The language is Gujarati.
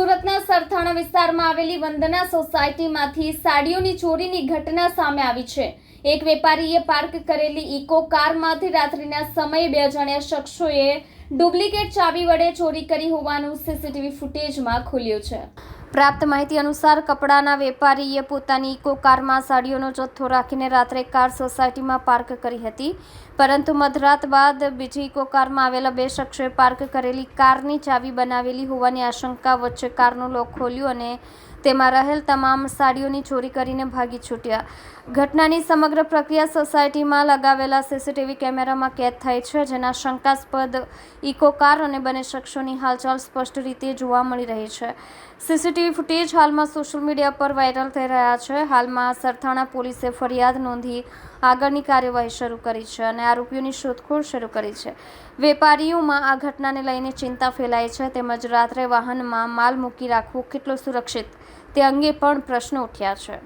સુરતના સરથાણા વિસ્તારમાં આવેલી વંદના સોસાયટીમાંથી સાડીઓની ચોરીની ઘટના સામે આવી છે. એક વેપારીએ પાર્ક કરેલી ઇકો કારમાંથી રાત્રિના સમયે બે અજાણ્યા શખ્સોએ ડુપ્લિકેટ ચાવી વડે ચોરી કરી હોવાનું સીસીટીવી ફૂટેજમાં ખુલ્યું છે. પ્રાપ્ત માહિતી અનુસાર કપડાના વેપારીએ પોતાની ઇકો કારમાં સાડીઓનો જથ્થો રાખીને રાત્રે કાર સોસાયટીમાં પાર્ક કરી હતી. પરંતુ મધરાત બાદ બીજી ઇકો કારમાં આવેલા બે શખ્સોએ પાર્ક કરેલી કારની ચાવી બનાવેલી હોવાની આશંકા વચ્ચે કારનું લોક ખોલ્યું અને તેમાં રહેલ તમામ સાડીઓની ચોરી કરીને ભાગી છૂટ્યા. ઘટનાની સમગ્ર પ્રક્રિયા સોસાયટીમાં લગાવેલા સીસીટીવી કેમેરામાં કેદ થઈ છે, જેના શંકાસ્પદ ઇકો કાર અને બંને શખ્સોની હાલચાલ સ્પષ્ટ રીતે જોવા મળી રહી છે. સીસીટીવી ફૂટેજ હાલમાં સોશિયલ મીડિયા પર વાયરલ થઈ રહ્યા છે. હાલમાં સરથાણા પોલીસે ફરિયાદ નોંધી આગળની કાર્યવાહી શરૂ કરી છે અને આરોપીઓની શોધખોળ શરૂ કરી છે. વેપારીઓમાં આ ઘટનાને લઈને ચિંતા ફેલાઈ છે, તેમજ રાત્રે વાહનમાં માલ મૂકી રાખવું કેટલું સુરક્ષિત તે અંગે પણ પ્રશ્નો ઉઠ્યા છે.